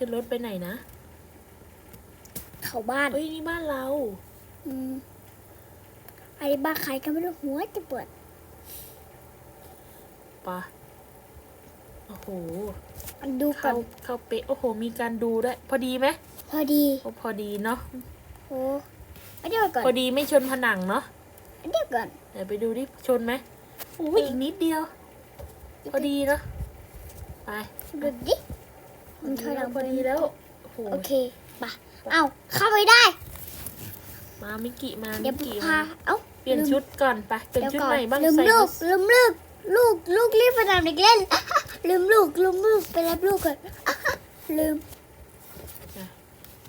ขึ้นรถไปไหนนะ เขาบ้านเฮ้ยนี่บ้านเรา อืมไอ้บ้านใครก็ไม่รู้หัวจะปวดปะโอ้โหมันดูก่อเข้านเข้าเป๊ะโอ้โห มีการดูด้วย พอดีไหมพอดีโอ้พอดีเนาะ โอ้อันเดียวก่อนพอดีไม่ชนผนังเนาะอันเดียวก่อน เดี๋ยวไปดูดิชนไหมโอ้ยอีกนิดเดียว พอดีเนาะ ไป ดูดิ มันถอยหลังพอดีแล้วโอ้โหโอเคปะเอาเข้าไปได้ มามิกิมาเดี๋มิยวกิพามาเอ้าเปลี่ยนชุดก่อนไปเปลี่ยนเดี๋ยวชุดก่อนใหม่บ้างลืมใส่ลูกมาลืมลูกลูกลูกรีบไปทำเด็กเล่น ลืมลูกลืมลูกไปรับลูกก่อนลืม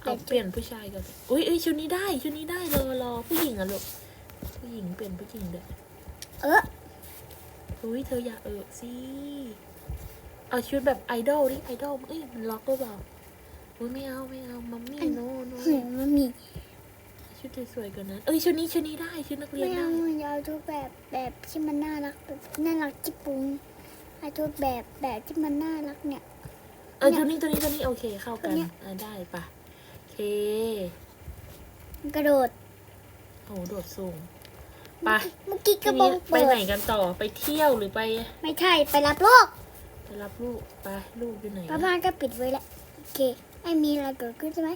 เอาเปลี่ยนผู้ชายก่อนอุ้ยเอ้ยชุดนี้ได้ชุดนี้ได้รอรอผู้หญิงอะลูกผู้หญิงเปลี่ยนผู้หญิงเด้อเอออุ้ยเธออย่าเออสิ เอาชุดแบบไอดอลดิไอดอลเอ้ยมันล็อกหรือเปล่าอุ้ยไม่เอาไม่เอามัมมี่โนโนเฮ้ยมันมีชุดสวยๆกว่านั้นเอ้ยชุดนี้ชุดนี้ได้ชุดนักเรียไม่นได้เอาอยาวทุกแบบแบบที่มันน่ารักแบบน่ารักจิปุงไอ้ทุกแบบแบบที่มันน่ารักเนี่ย เออชุดนี้ตัวนี้ตัวนี้โอเคเข้ากันตัวเนี้ยอะได้ปะโอเคมันกระโดดโอ้โหโดดสูงไปเมื่อกี้กทีระบนี้องไปเปิไหนดกันต่อไปเที่ยวหรือไปไม่ใช่ไปรับลูก ไปรับลูกไปลูกอยู่ไหนป้าบ้านก็ปิดไว้แล้วโอเค ไม่มีอะไรเกิดขึ้นใช่ไหม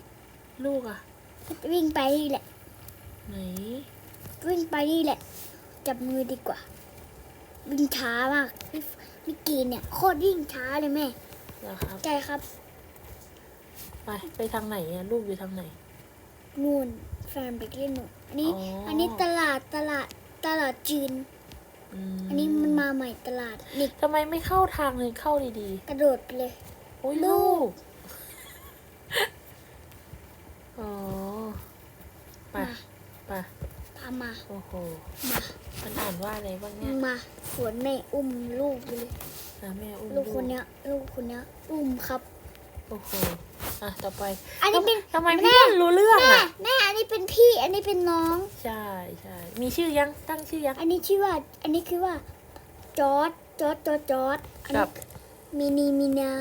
ลูกอะวิ่งไปนี่แหละ ไหน วิ่งไปนี่แหละ จับมือดีกว่า วิ่งช้ามากพี่มิกกี้เนี่ยโคตรวิ่งช้าเลยแม่เหรอครับ ใช่ครับ ไปไปทางไหนอะลูกอยู่ทางไหน นู่นแฟนไปเล่นหนูอันนี้ อ๋ออั อันนี้ตลาดตลาดตลาดจีน อืมอันนี้มันมาใหม่ตลาดนี่ทำไมไม่เข้าทางเลยเข้าดีกระโดดไปเลย ๆ โอ้ยลูลูก ก อ๋อไปมา ไปพามา โอ้โห มามันอ่านว่าอะไรบ้างเนี่ยมาสวนแม่อุ้มลูกไปเลยอะแม่อุ้มลูกคนเนี้ยลูกคนเนี้ยอุ้มครับ โอ้โหอะต่อไปอันนี้เป็นทำไมพี่ต้นรู้เรื่องแม่อะแม่อันนี้เป็นพี่อันนี้เป็นน้อง ใช่ใช่มีชื่อยังตั้งชื่อยัง อันนี้ชื่อว่า อันนี้คือว่าจอร์ดจอร์ดจอร์ดจอร์ดอันครันี้บ มินีมินา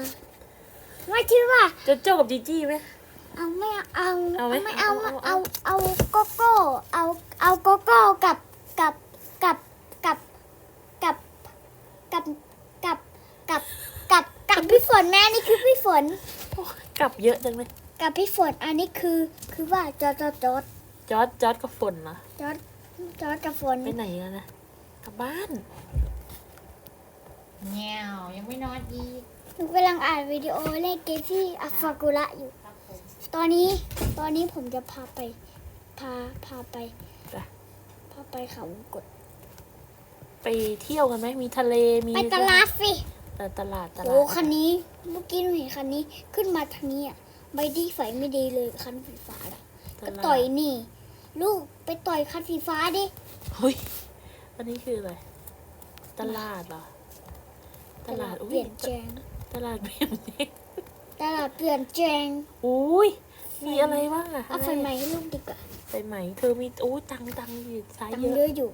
ว่าชื่อว่าโจโจ้กับจีจี้ไหม เอาไม่เอาเอาไหมไม่เอาเอาเอา เอาเอาโกโก้เอาเอาโกโก้กับกับกับกับกับกับกับกับกับกับพี่ฝนแม่นี่คือพี่ ฝนโอ้ยกลับเยอะจังเลยกับพี่ฝนอันนี้คือคือว่าจอร์ดจอร์ดจอร์ดจอร์ดจอร์ดกับฝนเหรอจอร์ดจอร์ดกับฝนไปไหนแล้วนะกลับบ้านแง่วยังไม่นอนอีกหนูกำลังอ่านวิดีโอเล่นเกมที่อัฟฟากุระอยู่ครับผมตอนนี้ตอนนี้ผมจะพาไป พาพาไปไปพาไปเขาวงกด ไปเที่ยวกันไหมมีทะเลมีไปตลาดสิ แต่ตลาดตลาดโอ้คันนี้เมื่อกี้หนูเห็นคันนี้ขึ้นมาทางนี้อะใบดีไฟไม่ดีเลยคันสีฟ้าอะตก็ลาดต่อยนี่ ลูกไปต่อยคันสีฟ้าดิเฮ้ยอันนี้คืออะไรตลาดเหรอตลาดเปอุ้ลี่ยยนแจงตลาดเปลี่ยนเองตลาดเปลี่ยนแจงอุ้ยมีอะไรบ้างอะเอาไฟใหม่ให้ลูกดีกว่าไฟไหมเธอมีโอ้ยตังค์ตังค์อยู่สายตังเยค์เยอะอะอยู่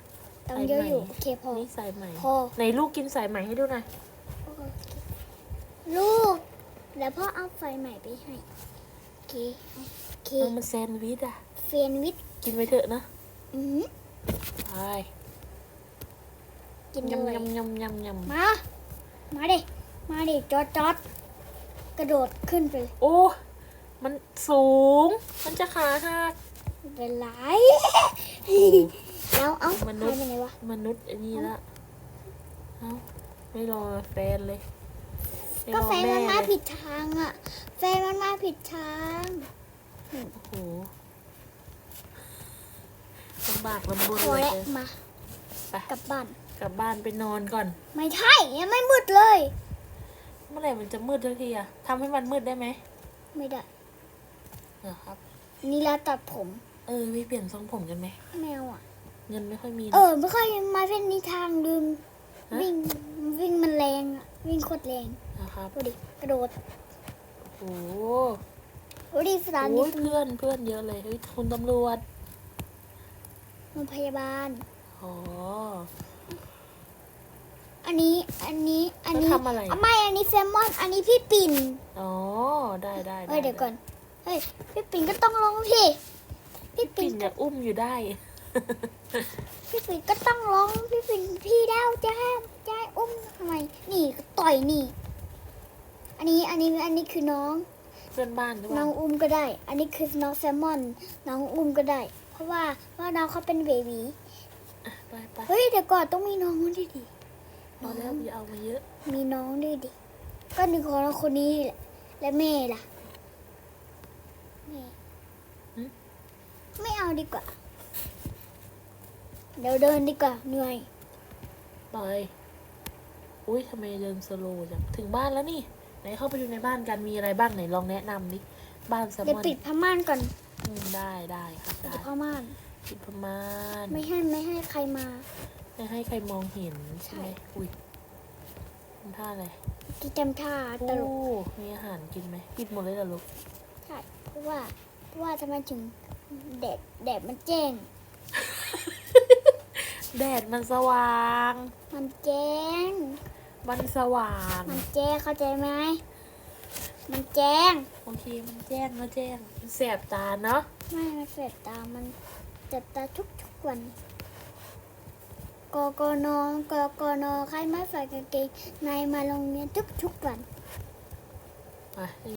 ตังค์เยอะอยู่สายไหมโอเคพอนี่สายไหมพอไหนลูกกินสายไหมให้ดูหน่อย ลูก แล้วพ่อเอาไฟใหม่ไปให้โอเคโอเคเอามันแซนด์วิชอะเฟนวิทกินไปเถอะนะอือหือไปกินยำเลยยำยำยำยำมา มาดิ มาดิจอดจอดกระโดดขึ้นไปเลยโอ้ มันสูง มันจะขาหักไม่เป็นไรแล้วเอ้ามนุษย์หายไปไหนวะ มนุษย์ไอันนี้ละ เอ้า ไม่รอแฟนเลยไม่ ก็รอแฟนมันมาเลยผิดทางอะ แฟนมันมาผิดทางโอ้โหลำบากลำบนพอเลยแล้วเกินมาไปกลับบ้าน กลับบ้านไปนอนก่อน ไม่ใช่ยังไม่มืดเลย เมื่อไหร่มันจะมืดสักทีอะทำให้มันมืดได้ไหมไม่ได้เหรอครับ นี่แล้วตัดผม เออไปเปลี่ยนทรงผมกันไหมแมวอะ เงินไม่ค่อยมีนะ เออ ไม่ค่อยมาเป็นนิทางลืมฮะวิ่งวิ่งมันแรงอะ วิ่งโคตรแรงนะครับดูดิกระโดดโอ้โหดูดิสถานีโอ้ยเพื่อนเพื่อนเยอะเลยเฮ้ยคุณตำรวจโรงพยาบาลอ๋ออันนี้อันนี้อันแล้วนี้ทำอะไรไม่อันนี้แซลมอน อันนี้พี่ปิ่นอ๋อได้ได้เออยเดี๋ยวก่อนเฮ้ยพี่ปิ่นก็ต้องลงพี่พี่ปิ่ปิ่นนอยากอุ้มอยู่ได้ พี่ปิ่นก็ต้องลงพี่ปิ่นพี่ดาวจะให้จะให้อุ้มทำไมนี่ก็ต่อยนี่ อันนี้อันนี้อันนี้คือน้อง เพื่อนบ้านหรือเปน้อล่างอุ้มก็ได้ อันนี้คือน้องแซลมอน น้องอุ้มก็ได้ เพราะว่าเพราะว่าน้องเขาเป็นเบบีอะไปไปเฮ้ยเดี๋ยวก่อนต้องมีน้องด้วยดิพอแล้วอย่าเอามาเยอะ มีน้องด้วยดิก็หนึ่งของเราคนนี้แหละและแม่ล่ะแม่ไม่เอาดีกว่า เดี๋ยวเดินดีกว่าเหนื่อย ไป อุ้ยทำไมเดินสโลว์จังถึงบ้านแล้วนี่ ไหนเข้าไปดูในบ้านกันมีอะไรบ้างไหนลองแนะนำดิบ้านแซลเดี๋ยวมอนปิดผ้าม่านก่อนอืมได้ได้ครับปิได้ดผ้าม่าน ปิดประมาณไม่ให้ไม่ให้ใครมา ไม่ให้ใครมองเห็นใช่ไหมใช่อุ้ยทำท่าอะไรที่จำท่าตลกโอ้มีอาหารกินไหมปิดหมดเลยเหรอลูกใช่เพราะว่าเพราะว่าทำไมถึงแดดแดดมันแจ้งแดดมันสว่าง มันแจ้ง มันสว่าง มันแจ้งเข้าใจไหม มันแจ้ง โอเค มันแจ้งแล้วแจ้ง มันแสบตาเนาะ ไม่มันเสร็จตา มันเจ็บตาทุกทุกๆวันกกนกกนใครไม่ใส่กางเกงในมาโรงเรียนทุกทุกๆวันไป